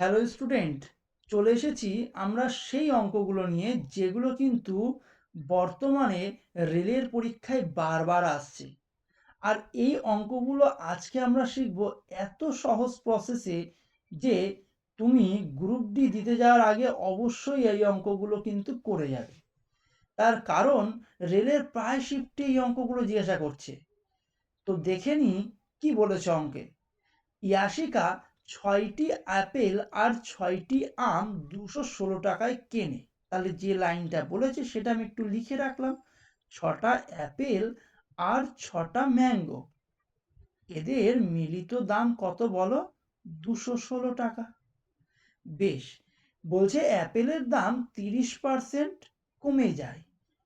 Hello student চলে এসেছি আমরা সেই অঙ্কগুলো নিয়ে যেগুলো কিন্তু বর্তমানে রেলের পরীক্ষায় বারবার আসছে। আর এই অঙ্কগুলো আজকে আমরা শিখব এত সহজ প্রসেসে যে তুমি গ্রুপ ডি দিতে যাওয়ার আগে অবশ্যই এই অঙ্কগুলো কিন্তু করে যাবে। তার কারণ রেলের প্রায় শিফটে এই অঙ্কগুলো জিজ্ঞাসা করছে। তো দেখে নি কি বলেছে অঙ্কে? ইয়াশিকা ছয়টি অ্যাপেল আর ছয়টি আম দুশো ষোলো টাকায় কেনে। তাহলে যে লাইনটা বলেছে সেটা আমি একটু লিখে রাখলাম। ছটা অ্যাপেল আর ছটা ম্যাঙ্গো। এদের মিলিত দাম কত বলো? দুশো ষোলো টাকা। বেশ, বলছে অ্যাপেলের দাম তিরিশ পার্সেন্ট কমে যায়।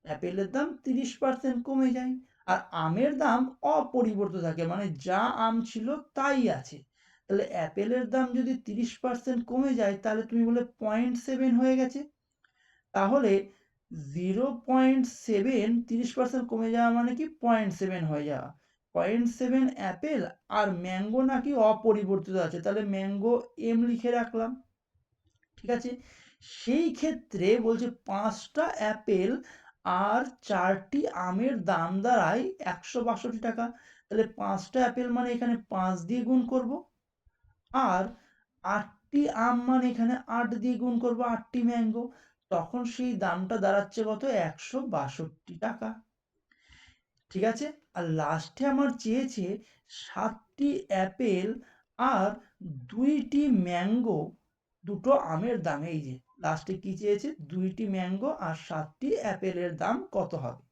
অ্যাপেলের দাম তিরিশ পার্সেন্ট কমে যায়। আর আমের দাম অপরিবর্তিত থাকে। মানে যা আম ছিল তাই আছে। তাহলে অ্যাপেলের দাম যদি তিরিশ পার্সেন্ট কমে যায়, তাহলে তুমি বলে পয়েন্ট সেভেন হয়ে গেছে। তাহলে জিরো পয়েন্ট সেভেন তিরিশ পার্সেন্ট কমে যাওয়া মানে কি? পয়েন্ট সেভেন হয়ে যাওয়া। পয়েন্ট সেভেন অ্যাপেল আর ম্যাঙ্গো নাকি অপরিবর্তিত আছে। তাহলে ম্যাঙ্গো এম লিখে রাখলাম, ঠিক আছে? সেই ক্ষেত্রে বলছে পাঁচটা অ্যাপেল আর চারটি আমের দাম দাঁড়ায় একশো বাষট্টি টাকা। তাহলে পাঁচটা অ্যাপেল মানে এখানে পাঁচ দিয়ে গুণ করব। আর আটটি আম মানে এখানে আট দিয়ে গুণ করব, আটটি ম্যাঙ্গো। তখন সেই দামটা দাঁড়াচ্ছে কত? একশো বাষট্টি টাকা। ঠিক আছে? আর লাস্টে আমার চেয়েছে সাতটি অ্যাপেল আর দুইটি ম্যাঙ্গো। দুটো আমের দাম, এই যে। লাস্টে কি চেয়েছে? দুইটি ম্যাঙ্গো আর সাতটি অ্যাপেলের দাম কত হবে?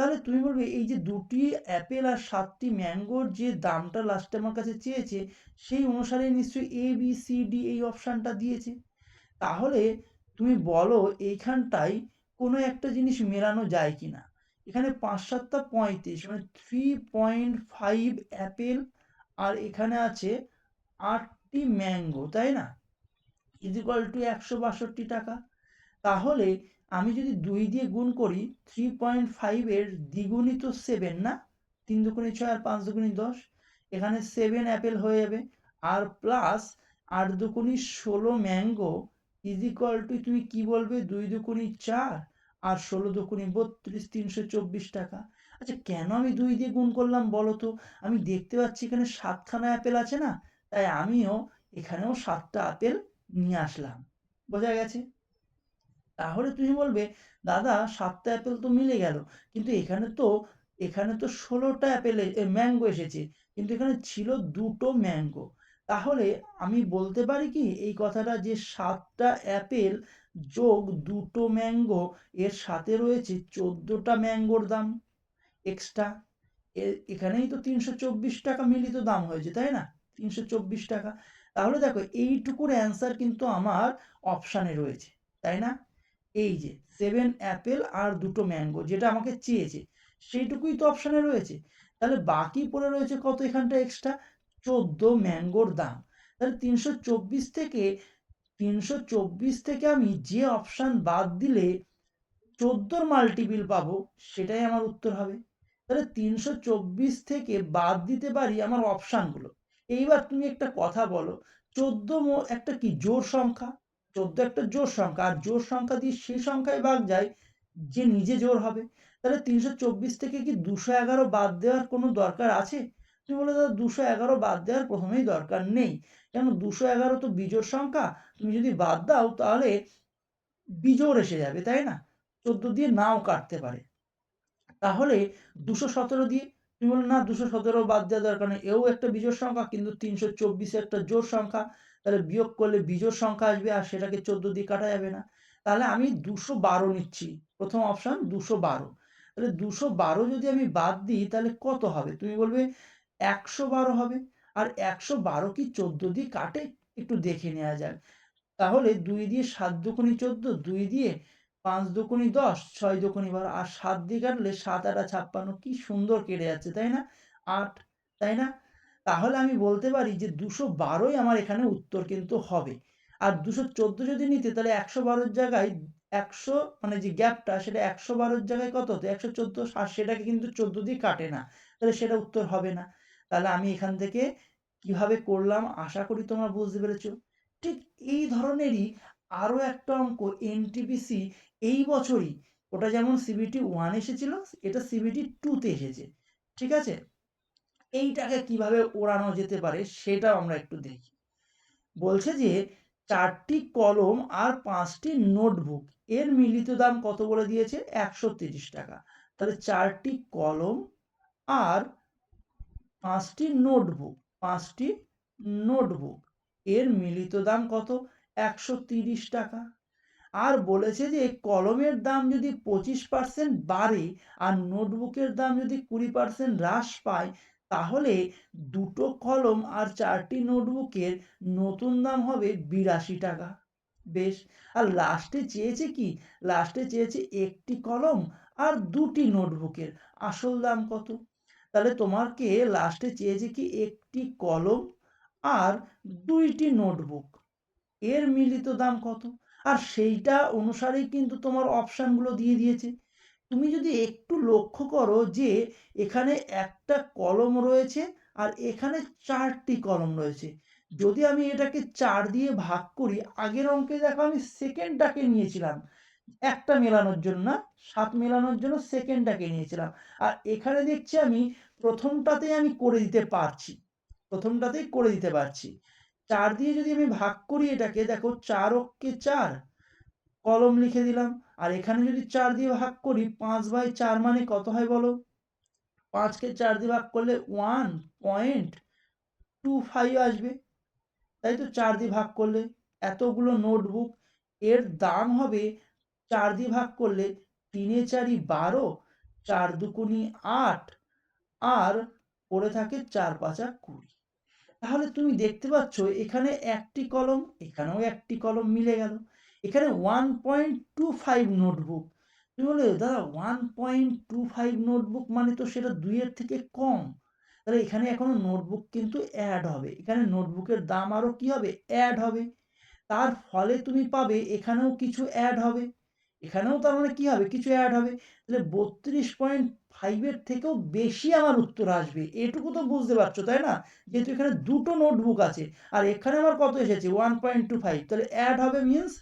তাহলে তুমি বলবে, এই যে দুটি অ্যাপেল আর সাতটি ম্যাঙ্গোর যে দামটা লাস্টে আমার কাছে চেয়েছে, সেই অনুসারে নিশ্চয়ই এ বি সি ডি এই অপশানটা দিয়েছে। তাহলে তুমি বলো, এইখানটায় কোনো একটা জিনিস মেলানো যায় কি না এখানে পাঁচ সাতটা পঁয়ত্রিশ মানে থ্রি পয়েন্ট ফাইভ অ্যাপেল আর এখানে আছে আটটি ম্যাঙ্গো তাই না? ইজিকাল টু একশো বাষট্টি টাকা। তাহলে আমি যদি দুই দিয়ে গুণ করি থ্রি পয়েন্ট ফাইভের দ্বিগুণই তো সেভেন না? তিন দুগুণি ছয় আর পাঁচ দুগুণি দশ। এখানে সেভেন অ্যাপেল হয়ে যাবে। আর প্লাস আট দুকুনি ষোলো ম্যাঙ্গো ইজ ইকুয়াল টু তুমি কি বলবে? দুই দুকুনি চার আর ষোলো দুকুনি বত্রিশ, তিনশো চব্বিশ টাকা। আচ্ছা কেন আমি দুই দিয়ে গুণ করলাম বলো তো? আমি দেখতে পাচ্ছি এখানে সাতখানা অ্যাপেল আছে না? তাই আমিও এখানেও সাতটা আপেল নিয়ে আসলাম। বোঝা গেছে? তাহলে তুমি বলবে, দাদা, সাতটা অ্যাপেল তো মিলে গেল। কিন্তু এখানে তো এখানে তো ষোলোটা অ্যাপেল ম্যাঙ্গো এসেছে। কিন্তু এখানে ছিল দুটো ম্যাঙ্গো তাহলে আমি বলতে পারি কি, এই কথাটা যে সাতটা অ্যাপেল যোগ দুটো ম্যাঙ্গো এর সাথে রয়েছে চোদ্দোটা ম্যাঙ্গোর দাম এক্সট্রা এখানেই তো তিনশো চব্বিশ টাকা মিলিত দাম হয়েছে, তাই না? তিনশো চব্বিশ টাকা। তাহলে দেখো, এইটুকুর অ্যান্সার কিন্তু আমার অপশানে রয়েছে, তাই না? এই যে সেভেন অ্যাপেল আর দুটো ম্যাঙ্গো যেটা আমাকে চেয়েছে, সেইটুকুই তো অপশানে রয়েছে। তাহলে বাকি পড়ে রয়েছে কত এখানটা এক্সট্রা চোদ্দ ম্যাঙ্গোর দাম। তাহলে তিনশো চব্বিশ থেকে, তিনশো চব্বিশ থেকে আমি যে অপশান বাদ দিলে চোদ্দোর মাল্টিপিল পাবো, সেটাই আমার উত্তর হবে। তাহলে তিনশো চব্বিশ থেকে বাদ দিতে পারি আমার অপশানগুলো এইবার তুমি একটা কথা বলো, চোদ্দ একটা কি জোর সংখ্যা? চোদ্দ একটা জোর সংখ্যা, আর জোর সংখ্যা দিয়ে সেই সংখ্যায় ভাগ যায়, যে নিজে জোর হবে, তাহলে তিনশো চব্বিশ থেকে কি দুশো এগারো বাদ দেওয়ার কোনো দরকার আছে? তুমি বলে দাদা দুশো এগারো বাদ দেওয়ার প্রথমেই দরকার নেই, কেন দুশো এগারো তো বিজোর সংখ্যা, তুমি যদি বাদ দাও তাহলে বিজোর এসে যাবে, তাই না? চোদ্দ দিয়ে নাও কাটতে পারে। তাহলে দুশো সতেরো দিয়ে, তুমি বলো না দুশো সতেরো বাদ দেওয়া দরকার নেই, এও একটা বিজোর সংখ্যা, কিন্তু তিনশো চব্বিশে একটা জোর সংখ্যা তাহলে বিয়োগ করলে বিজোর সংখ্যা আসবে আর সেটাকে চোদ্দ দিয়ে কাটা যাবে না। তাহলে আমি দুশো বারো নিচ্ছি। প্রথম অপশান দুশো বারো। তাহলে দুশো বারো যদি আমি বাদ দিই, তাহলে কত হবে? তুমি বলবে একশো বারো হবে। আর একশো বারো কি চোদ্দ দিয়ে কাটে? একটু দেখে নেওয়া যাক। তাহলে দুই দিয়ে সাত দুকুনি চোদ্দ, দুই দিয়ে পাঁচ দুকুনি দশ, ছয় দুকুনি বারো, আর সাত দিয়ে কাটলে সাত আটা ছাপ্পান্ন। কি সুন্দর কেটে যাচ্ছে, তাই না? আট, তাই না? তাহলে আমি বলতে পারি যে দুশো বারোই আমার এখানে উত্তর কিন্তু হবে। আর দুশো চোদ্দ যদি নিতে, তাহলে একশো বারোর জায়গায় একশো মানে যে গ্যাপটা, সেটা একশো বারোর জায়গায় কত হতো? একশো চোদ্দ, আর সেটাকে কিন্তু চোদ্দ দিয়ে কাটে না। তাহলে সেটা উত্তর হবে না। তাহলে আমি এখান থেকে কীভাবে করলাম, আশা করি তোমরা বুঝতে পেরেছ। ঠিক এই ধরনেরই আরও একটা অঙ্ক এনটিপিসি এই বছরই ওটা যেমন সিবিটি ওয়ান এসেছিল, এটা সিবিটি টুতে এসেছে। ঠিক আছে? এইটাকে কীভাবে ওড়ানো যেতে পারে সেটাও আমরা একটু দেখি। বলছে যে, চারটি কলম আর পাঁচটি নোটবুক, এর মিলিত দাম কত বলে দিয়েছে? একশো তিরিশ টাকা। তাহলে চারটি কলম আর পাঁচটি নোটবুক পাঁচটি নোটবুক, এর মিলিত দাম কত? একশো তিরিশ টাকা। আর বলেছে যে, কলমের দাম যদি পঁচিশ পার্সেন্ট বাড়ে আর নোটবুকের দাম যদি কুড়ি পার্সেন্ট হ্রাস পায় তাহলে দুটো কলম আর চারটি নোটবুকের নতুন দাম হবে বিরাশি টাকা। বেশ, আর লাস্টে চেয়েছে কি? লাস্টে চেয়েছে একটি কলম আর দুটি নোটবুকের। আসল দাম কত? তাহলে তোমাকে লাস্টে চেয়েছে কি একটি কলম আর দুইটি নোটবুক। এর মিলিত দাম কত? আর সেইটা অনুসারেই কিন্তু তোমার অপশানগুলো দিয়ে দিয়েছে। তুমি যদি একটু লক্ষ্য করো যে এখানে একটা কলম রয়েছে আর এখানে চারটি কলম রয়েছে। যদি আমি এটাকে চার দিয়ে ভাগ করি, আগের অঙ্কে দেখো আমি সেকেন্ডটাকে নিয়েছিলাম। একটা মেলানোর জন্য, সাত মেলানোর জন্য সেকেন্ডটাকে নিয়েছিলাম। আর এখানে দেখছি আমি প্রথমটাতেই আমি করে দিতে পারছি প্রথমটাতেই করে দিতে পারছি। চার দিয়ে যদি আমি ভাগ করি এটাকে, দেখো চার অক্ষে চার, কলম লিখে দিলাম। আর এখানে যদি চার দিয়ে ভাগ করি, পাঁচ বাই চার মানে কত হয় বলো? পাঁচকে চার দিয়ে ভাগ করলে ওয়ান পয়েন্ট টু ফাইভ আসবে। তাই তো চার দিয়ে ভাগ করলে এতগুলো নোটবুক এর দাম হবে চার দিয়ে ভাগ করলে তিনে চারি বারো, চার দুকুনি আট, আর পড়ে থাকে চার পাঁচা কুড়ি। তাহলে তুমি দেখতে পাচ্ছ, এখানে একটি কলম, এখানেও একটি কলম মিলে গেল। এখানে one point two five notebook তুমি বলে দাদা one point two five notebook মানে তো সেটা দুইয়ের থেকে কম। তাহলে এখানে এখনও নোটবুক কিন্তু অ্যাড হবে। এখানে নোটবুকের দাম আরও কি হবে? অ্যাড হবে। তার ফলে তুমি পাবে, এখানেও কিছু অ্যাড হবে। এখানেও তার মানে কী হবে? কিছু অ্যাড হবে। তাহলে বত্রিশ পয়েন্ট ফাইভের থেকেও বেশি আমার উত্তর আসবে। এটুকু তো বুঝতে পারছ, তাই না? যেহেতু এখানে দুটো নোটবুক আছে। আর এখানে আমার কত এসেছে? ওয়ান পয়েন্ট টু ফাইভ তাহলে অ্যাড হবে মিনস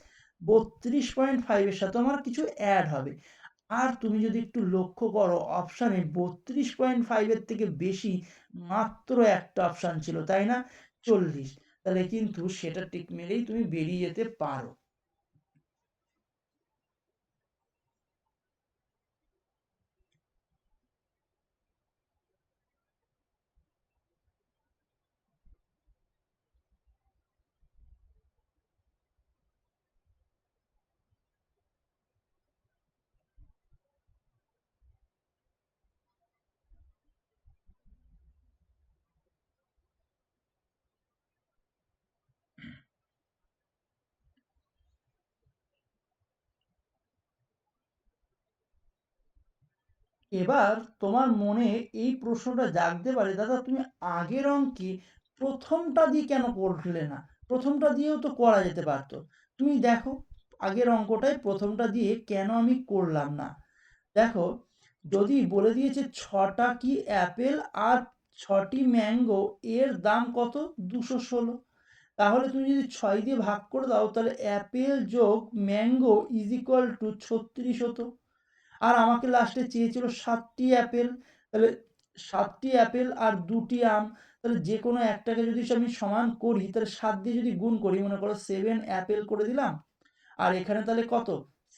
বত্রিশ পয়েন্ট ফাইভের সাথে আমার কিছু অ্যাড হবে। আর তুমি যদি একটু লক্ষ্য করো অপশানে বত্রিশ পয়েন্ট ফাইভের থেকে বেশি মাত্র একটা অপশান ছিল, তাই না? চল্লিশ। তাহলে কিন্তু সেটা টিক মেরেই তুমি বেরিয়ে যেতে পারো। এবার তোমার মনে এই প্রশ্নটা জাগতে পারে, দাদা, তুমি আগের অঙ্কে প্রথমটা দিয়ে কেন করলে না? প্রথমটা দিয়েও তো করা যেতে পারতো। তুমি দেখো, আগের অঙ্কটায় প্রথমটা দিয়ে কেন আমি করলাম না? দেখো, যদি বলে দিয়েছে ছটা কি অ্যাপেল আর ছটি ম্যাঙ্গো, এর দাম কত? দুশো ষোলো। তাহলে তুমি যদি ছয় দিয়ে ভাগ করে দাও, তাহলে অ্যাপেল যোগ ম্যাঙ্গো ইজ ইকুয়াল টু ছত্রিশ হতো। আর আমাকে লাস্টে চেয়েছিল সাতটি অ্যাপেল তাহলে সাতটি অ্যাপেল আর দুটি আম, তাহলে যে কোনো একটাকে যদি আমি সমান করি, তাহলে সাত দিয়ে যদি গুণ করি, মনে করো সেভেন অ্যাপেল করে দিলাম, আর এখানে তাহলে কত?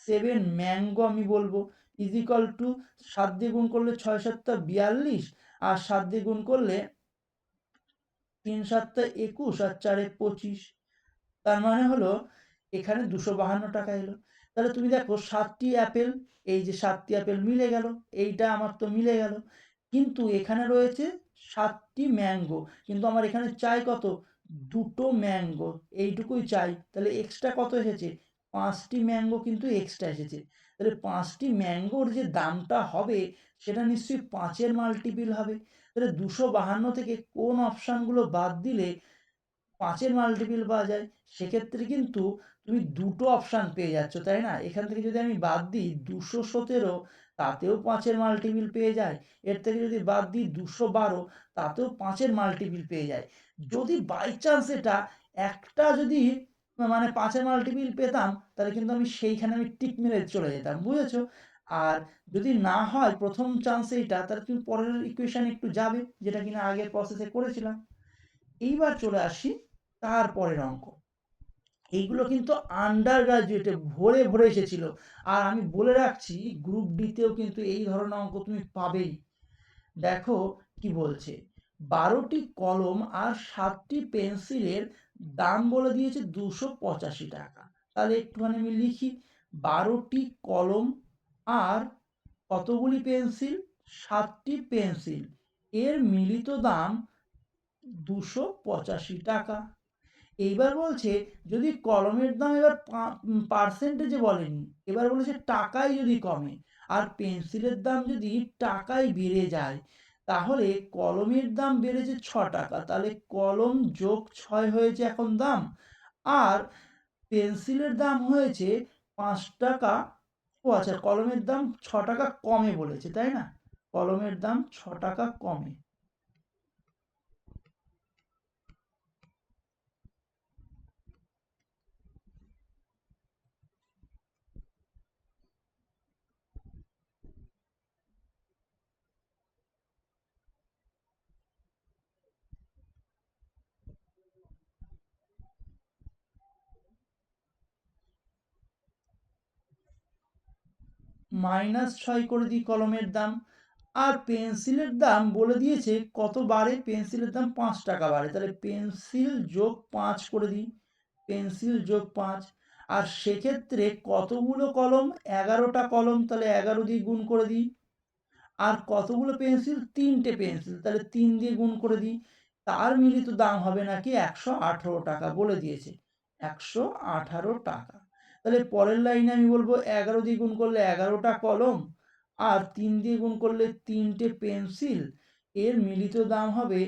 সেভেন ম্যাঙ্গো আমি বলব ইজিক্যাল টু সাত দিয়ে গুণ করলে ছয় সাতটা বিয়াল্লিশ, আর সাত দিয়ে গুণ করলে তিন সাতটা একুশ, আর চারে পঁচিশ, তার মানে হলো এখানে দুশো বাহান্ন টাকা এলো। তাহলে তুমি দেখো সাতটি অ্যাপেল, এই যে সাতটি অ্যাপেল মিলে গেল, এইটা আমার তো মিলে গেল। কিন্তু এখানে রয়েছে সাতটি ম্যাঙ্গো, কিন্তু আমার এখানে চাই কত? দুটো ম্যাঙ্গো, এইটুকুই চাই। তাহলে এক্সট্রা কত এসেছে? পাঁচটি ম্যাঙ্গো কিন্তু এক্সট্রা এসেছে। তাহলে পাঁচটি ম্যাঙ্গোর যে দামটা হবে, সেটা নিশ্চয়ই পাঁচের মাল্টিপিল হবে। তাহলে দুশো বাহান্ন থেকে কোন অপশানগুলো বাদ দিলে পাঁচের মাল্টিপিল পাওয়া যায়, সেক্ষেত্রে কিন্তু তুমি দুটো অপশান পেয়ে যাচ্ছ, তাই না? এখান থেকে যদি আমি বাদ দিই দুশো সতেরো, তাতেও পাঁচের মাল্টিপিল পেয়ে যায়। এর থেকে যদি বাদ দিই দুশো বারো, তাতেও পাঁচের মাল্টিপিল পেয়ে যায়। যদি বাই চান্স এটা একটা যদি মানে পাঁচের মাল্টিপিল পেতাম, তাহলে কিন্তু আমি সেইখানে আমি টিক মেরে চলে যেতাম, বুঝেছ? আর যদি না হয় প্রথম চান্স এইটা, তাহলে তুমি পরের ইকুয়েশন একটু যাবে, যেটা কিনা আগের প্রসেসে করেছিলাম। এইবার চলে আসি তারপরের অঙ্ক। এইগুলো কিন্তু আন্ডার গ্রাজুয়েটে ভরে ভরে এসেছিল। আর আমি বলে রাখছি গ্রুপ ডিতেও কিন্তু এই ধরনের অঙ্ক তুমি পাবেই। দেখো কি বলছে, বারোটি কলম আর সাতটি পেন্সিলের দাম বলে দিয়েছে দুশো পঁচাশি টাকা। তাহলে একটুখানি আমি লিখি, বারোটি কলম আর কতগুলি পেন্সিল? সাতটি পেন্সিল। এর মিলিত দাম দুশো পঁচাশি টাকা। এইবার বলছে, যদি কলমের দাম এবার পার্সেন্টেজে বলেনি, এবার বলেছে টাকায় যদি কমে আর পেন্সিলের দাম যদি টাকায় বেড়ে যায়, তাহলে কলমের দাম বেড়েছে ছ টাকা, তাহলে কলম যোগ ছয় হয়েছে এখন দাম, আর পেন্সিলের দাম হয়েছে পাঁচ টাকা, ও আচ্ছা কলমের দাম ছ টাকা কমে বলেছে, তাই না? কলমের দাম ছ টাকা কমে। মাইনাস ছয় করে দিই কলমের দাম আর পেন্সিলের দাম বলে দিয়েছে কত বাড়ে পেন্সিলের দাম পাঁচ টাকা বাড়ে তাহলে পেন্সিল যোগ পাঁচ করে দিই। পেন্সিল যোগ পাঁচ। আর সেক্ষেত্রে কতগুলো কলম? এগারোটা কলম, তাহলে এগারো দিয়ে গুণ করে দিই। আর কতগুলো পেন্সিল? তিনটে পেন্সিল। তাহলে তিন দিয়ে গুণ করে দিই। তার মিলিত দাম হবে নাকি একশো আঠারো টাকা বলে দিয়েছে। একশো আঠারো টাকা। তাহলে পরের লাইনে আমি বলব এগারো দিয়ে গুণ করলে এগারোটা কলম আর তিন দিয়ে গুণ করলে তিনটে পেন্সিল। এর মিলিত দাম হবে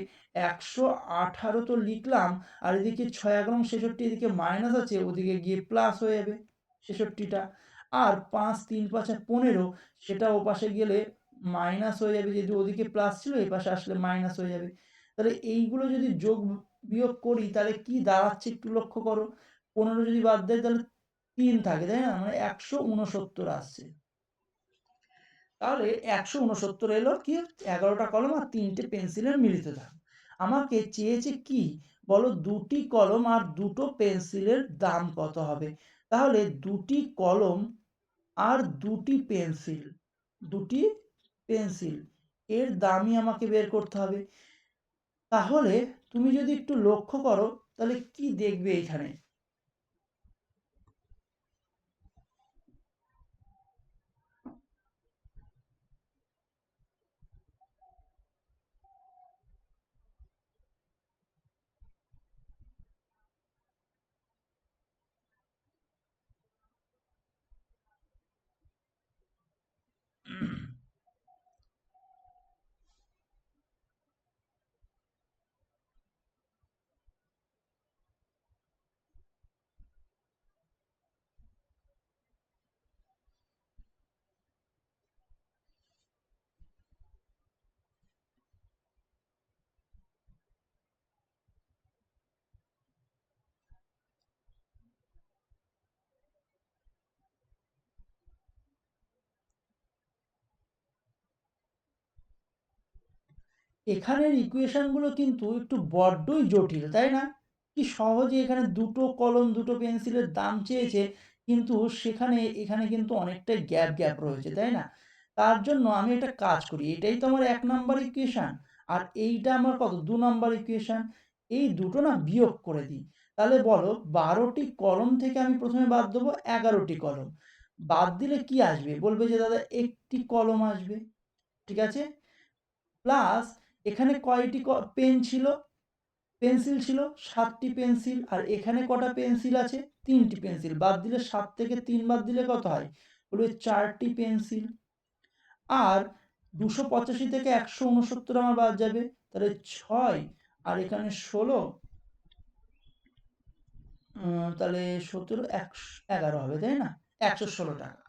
একশো আঠারো তো লিখলাম, আর এদিকে ছয় এগারো ছেষট্টি, এদিকে মাইনাস আছে, ওদিকে গিয়ে প্লাস হয়ে যাবে ছেষট্টিটা। আর পাঁচ তিন পাঁচে পনেরো, সেটা ও পাশে গেলে মাইনাস হয়ে যাবে যদি ওদিকে প্লাস ছিল, এই পাশে আসলে মাইনাস হয়ে যাবে। তাহলে এইগুলো যদি যোগ বিয়োগ করি, তাহলে কি দাঁড়াচ্ছে একটু লক্ষ্য করো। পনেরো যদি বাদ দেয়, তাহলে তিন থাকে তাই না? মানে একশো উনসত্তর আসছে তাহলে একশো উনসত্তর এলো কি? এগারোটা কলম আর তিনটে পেন্সিলের মিলিত দাম আমাকে চেয়েছে কি? বলো দুটি কলম আর দুটো পেন্সিলের দাম কত হবে? তাহলে দুটি কলম আর দুটি পেন্সিল দুটি পেন্সিল এর দামই আমাকে বের করতে হবে। তাহলে তুমি যদি একটু লক্ষ্য করো তাহলে কি দেখবে এখানে? এখানের ইকুয়েশনগুলো কিন্তু একটু বড্ডই জটিল, তাই না? কি সহজে এখানে দুটো কলম, দুটো পেন্সিলের দাম চেয়েছে, কিন্তু সেখানে, এখানে কিন্তু অনেকটাই গ্যাপ গ্যাপ রয়েছে, তাই না? তার জন্য আমি একটা কাজ করি, এটাই তো আমার এক নাম্বার ইকুয়েশান আর এইটা আমার কত? দু নাম্বার ইকুয়েশান এই দুটো না বিয়োগ করে দিই। তাহলে বলো, বারোটি কলম থেকে আমি প্রথমে বাদ দেবো, এগারোটি কলম। বাদ দিলে কি আসবে? বলবে যে, দাদা, একটি কলম আসবে। ঠিক আছে? প্লাস এখানে কয়টি পেন ছিল? পেন্সিল ছিল সাতটি পেন্সিল আর এখানে কটা পেন্সিল আছে? তিনটি পেন্সিল। বাদ দিলে সাত থেকে তিন বাদ দিলে কত হয়? বলবে চারটি পেন্সিল। আর দুশো পঁচাশি থেকে একশো উনসত্তর আমার বাদ যাবে। তাহলে ছয় আর এখানে ষোলো। তাহলে সতেরো একশো এগারো হবে তাই না? একশো ষোলো টাকা।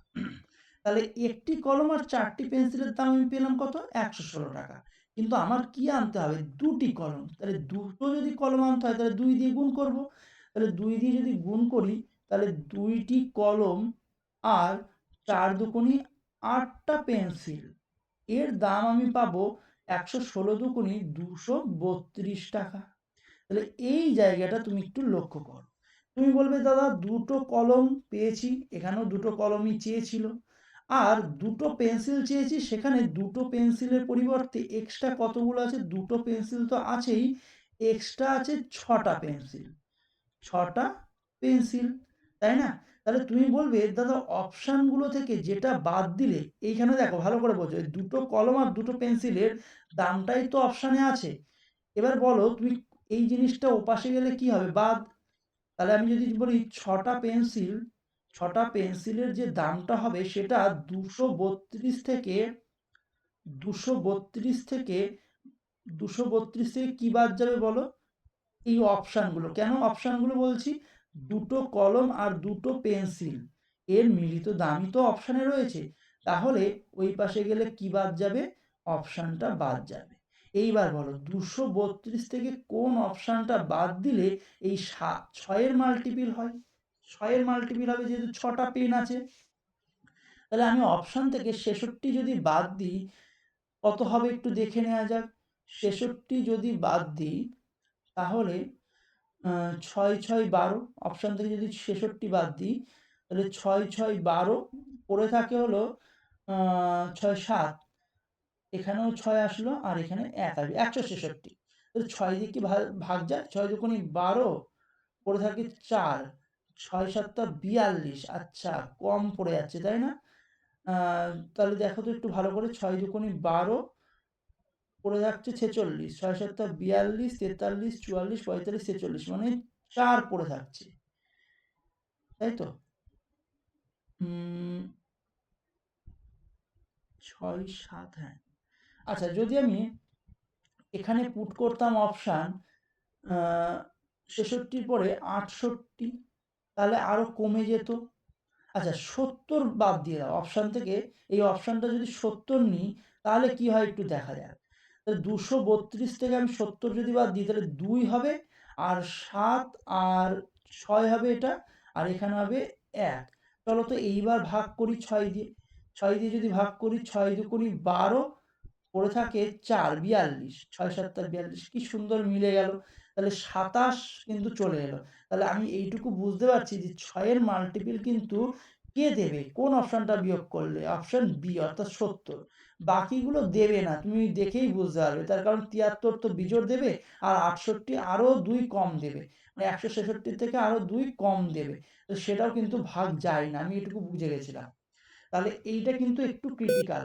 তাহলে একটি কলম আর চারটি পেন্সিলের দাম আমি পেলাম কত? একশো ষোলো টাকা। কিন্তু আমার কি আনতে হবে? দুটি কলম। তাহলে দুটো যদি কলম আনতে হয়, তাহলে দুই দিয়ে গুণ করব। তাহলে দুই দিয়ে যদি গুণ করি, তাহলে দুইটি কলম আর চার দুকোনি আটটা পেন্সিল। এর দাম আমি পাবো একশো ষোলো দুকোনি দুশো বত্রিশ টাকা। তাহলে এই জায়গাটা তুমি একটু লক্ষ্য করো। তুমি বলবে, দাদা, দুটো কলম পেয়েছি। এখানেও দুটো কলমই চেয়েছিল। আর দুটো পেন্সিল চেয়েছি, সেখানে দুটো পেন্সিলের পরিবর্তে এক্সট্রা কতগুলো আছে? দুটো পেন্সিল তো আছেই এক্সট্রা আছে ছটা পেন্সিল। ছটা পেন্সিল, তাই না? তাহলে তুমি বলবে, দাদা, অপশানগুলো থেকে যেটা বাদ দিলে, এইখানে দেখো, ভালো করে এই দুটো কলম আর দুটো পেন্সিলের দামটাই তো অপশানে আছে। এবার বলো, তুমি এই জিনিসটা ওপাশে গেলে কি হবে? বাদ, তাহলে আমি যদি বলি ছটা পেন্সিল ছটা পেন্সিলের যে দামটা হবে সেটা দুশো বত্রিশ থেকে দুশো বত্রিশ থেকে দুশো বত্রিশ থেকে কী বাদ যাবে বলো? এই অপশানগুলো। কেন অপশানগুলো বলছি? দুটো কলম আর দুটো পেন্সিল। এর মিলিত দামই তো অপশানে রয়েছে। তাহলে ওই পাশে গেলে কি বাদ যাবে? অপশানটা বাদ যাবে। এইবার বলো, দুশো বত্রিশ থেকে কোন অপশানটা বাদ দিলে এই সাত ছয়ের মাল্টিপিল হয়? ছয়ের মাল্টিপিল হবে যেহেতু ছটা পেন আছে, তাহলে আমি অপশান থেকে ছেষট্টি যদি বাদ দিই, কত হবে একটু দেখে নেওয়া যাক। ছেষট্টি যদি বাদ দিই, তাহলে ছয় ছয়, বারো অপশান থেকে যদি ছেষট্টি বাদ দিই, তাহলে ছয় ছয়, বারো পড়ে থাকে হলো ছয়, সাত। এখানেও ছয় আসলো আর এখানে এক আসবে, একশো ছেষট্টি। তাহলে ছয় দিকে ভাগ যায়? ছয় দুগুণি বারো পড়ে থাকে চার। ছয় সাতটা বিয়াল্লিশ। আচ্ছা কম পড়ে যাচ্ছে, তাই না? তাহলে দেখো তো একটু ভালো করে, ছয় দুগুণি বারো পড়ে যাচ্ছে ছেচল্লিশ। ছয় সাতটা বিয়াল্লিশ, তেতাল্লিশ, চুয়াল্লিশ, পঁয়তাল্লিশ, ছেচল্লিশ মানে চার পড়ে থাকছে। তাই তো? ছয়, সাত হ্যাঁ। আচ্ছা যদি আমি এখানে পুট করতাম অপশান ছেষট্টির পরে আটষট্টি তাহলে আরও কমে যেত। আচ্ছা সত্তর বাদ দিয়ে দাও। অপশান থেকে এই অপশানটা যদি সত্তর নিই তাহলে কি হয় একটু দেখা যাক। তাহলে দুশো বত্রিশ থেকে আমি সত্তর যদি বাদ দিই তাহলে দুই হবে আর সাত আর ছয় হবে এটা আর এখানে হবে এক। চলো তো এইবার ভাগ করি ছয় দিয়ে। ছয় দিয়ে যদি ভাগ করি ছয় দু করি বারো পড়ে থাকে চার বিয়াল্লিশ। ছয় সাতটা বিয়াল্লিশ কি সুন্দর মিলে গেল। তাহলে সাতাশ কিন্তু চলে এলো। তাহলে আমি এইটুকু বুঝতে পারছি যে ছয়ের মাল্টিপিল কিন্তু কে দেবে? কোন অপশানটা বিয়োগ করলে? অপশান বি, অর্থাৎ সত্তর। বাকিগুলো দেবে না, তুমি দেখেই বুঝতে পারবে। তার কারণ তিয়াত্তর তো বিজোড় দেবে আর আটষট্টি আরও দুই কম দেবে। মানে একশো ছেষট্টি থেকে আরও দুই কম দেবে। তো সেটাও কিন্তু ভাগ যায় না, আমি এটুকু বুঝে গেছিলাম। তাহলে এইটা কিন্তু একটু ক্রিটিক্যাল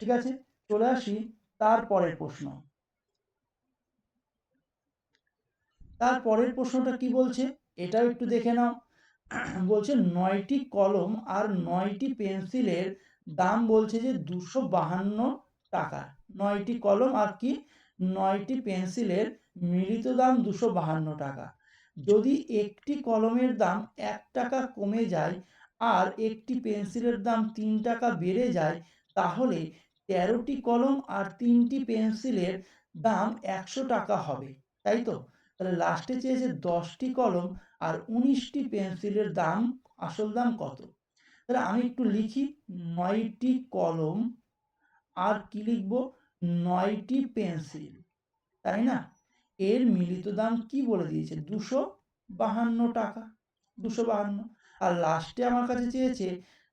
ঠিক আছে? চলে আসি তারপরের প্রশ্ন। তারপরের প্রশ্নটা কি বলছে? এটাও একটু দেখে নাও। বলছে নয়টি কলম আর নয়টি পেন্সিলের দাম বলছে যে দুশো বাহান্ন টাকা। নয়টি কলম আর কি? নয়টি পেন্সিলের মিলিত দাম দুশো বাহান্ন টাকা। যদি একটি কলমের দাম এক টাকা কমে যায় আর একটি পেন্সিলের দাম তিন টাকা বেড়ে যায় তাহলে তেরোটি কলম আর তিনটি পেন্সিলের দাম একশো টাকা হবে। তাই তো? তাহলে লাস্টে চেয়েছে দশটি কলম আর উনিশটি পেন্সিলের দাম, আসল দাম কত? তাহলে আমি একটু লিখি, নয়টি কলম আর কি লিখব? নয়টি পেন্সিল, তাই না? এর মিলিত দাম কি বলে দিয়েছে? দুশো বাহান্ন টাকা, দুশো বাহান্ন। আর লাস্টে আমার কাছে চেয়েছে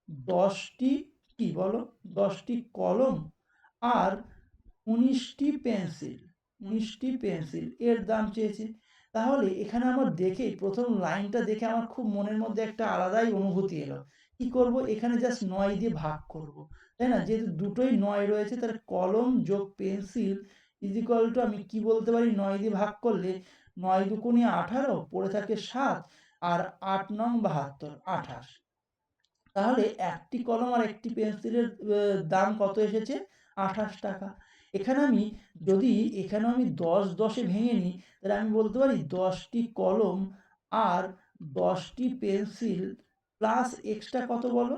দশটি কি বলো? দশটি কলম আর উনিশটি পেন্সিল। উনিশটি পেন্সিল? এর দাম চেয়েছে। তাহলে এখানে আমার দেখে প্রথম লাইনটা দেখে আমার খুব মনের মধ্যে একটা আলাদাই অনুভূতি এলো। কি করব? এখানে জাস্ট নয় দিয়ে ভাগ করব। তাই না? যেহেতু দুটোই নয় রয়েছে তাহলে কলম যোগ পেন্সিল ইজ ইকুয়াল টু আমি কি বলতে পারি? নয় দিয়ে ভাগ করলে নয় দুকুনি আঠারো পড়ে থাকে সাত আর আট নং বাহাত্তর আঠাশ। তাহলে একটি কলম আর একটি পেন্সিলের দাম কত এসেছে? আঠাশ টাকা। এখানে আমি যদি এখানে আমি দশ দশে ভেঙে নিই, তাহলে আমি বলতে পারি দশটি কলম আর দশটি পেন্সিল প্লাস এক্সট্রা কত বলো?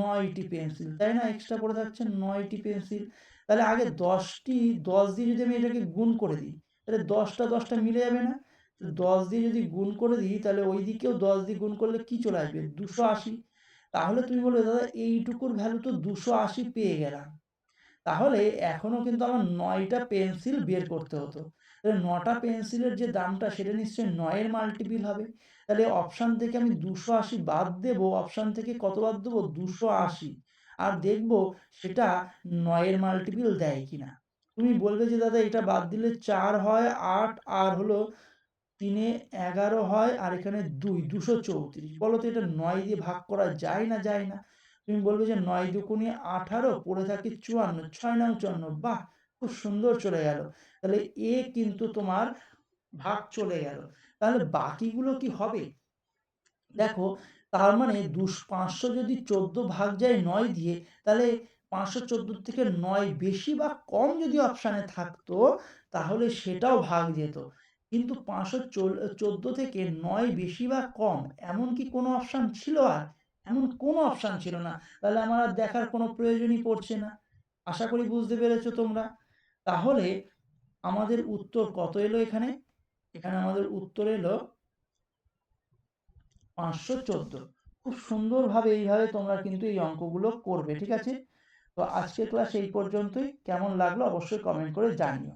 নয়টি পেন্সিল, তাই না? এক্সট্রা করে থাকছে নয়টি পেন্সিল। তাহলে আগে দশটি, দশ দিয়ে যদি আমি এটাকে গুণ করে দিই, তাহলে দশটা দশটা মিলে যাবে না? দশ দিয়ে যদি গুণ করে দিই, তাহলে ওই দিকেও দশ দিয়ে গুণ করলে কি চলে আসবে? দুশো আশি। তাহলে তুমি বলবে, দাদা, এইটুকুর ভ্যালু তো দুশো আশি পেয়ে গেলাম। তাহলে এখনও কিন্তু আমার নয়টা পেন্সিল বের করতে হতো। তাহলে নটা পেন্সিলের যে দামটা সেটা নিশ্চয়ই নয়ের মাল্টিপিল হবে। তাহলে অপশান থেকে আমি দুশো আশি বাদ দেবো অপশান থেকে কত বাদ দেবো? দুশো আশি। আর দেখব সেটা নয়ের মাল্টিপিল দেয় কিনা। তুমি বলবে যে দাদা এটা বাদ দিলে চার হয় আট আর হলো তিনে এগারো হয় আর এখানে দুই দুশো চৌত্রিশ। বলো তো এটা নয় দিয়ে ভাগ করা যায় না যায় না। তুমি বলবে যে নয় দুকুনি আঠারো পড়ে থাকে চুয়ান্ন ছয় নং চুয়ান্ন বাহ খুব সুন্দর চলে গেল। তাহলে এ কিন্তু তোমার ভাগ চলে গেল। তাহলে বাকিগুলো কি হবে? দেখো তার মানে দুশ পাঁচশো যদি চোদ্দ ভাগ যায় নয় দিয়ে তাহলে পাঁচশো চোদ্দ থেকে নয় বেশি বা কম যদি অপশানে থাকতো তাহলে সেটাও ভাগ যেত। কিন্তু পাঁচশো চোদ্দ থেকে নয় বেশি বা কম এমন কি কোনো অপশান ছিল আর? এমন কোনো অপশান ছিল না। তাহলে আমার আর দেখার কোনো প্রয়োজনই পড়ছে না। আশা করি বুঝতে পেরেছ তোমরা। তাহলে আমাদের উত্তর কত এলো এখানে? এখানে? আমাদের উত্তর এলো পাঁচশো চোদ্দ। খুব সুন্দরভাবে এইভাবে তোমরা কিন্তু এই অঙ্কগুলো করবে ঠিক আছে? তো আজকে ক্লাস এই পর্যন্তই। কেমন লাগল অবশ্যই কমেন্ট করে জানিও।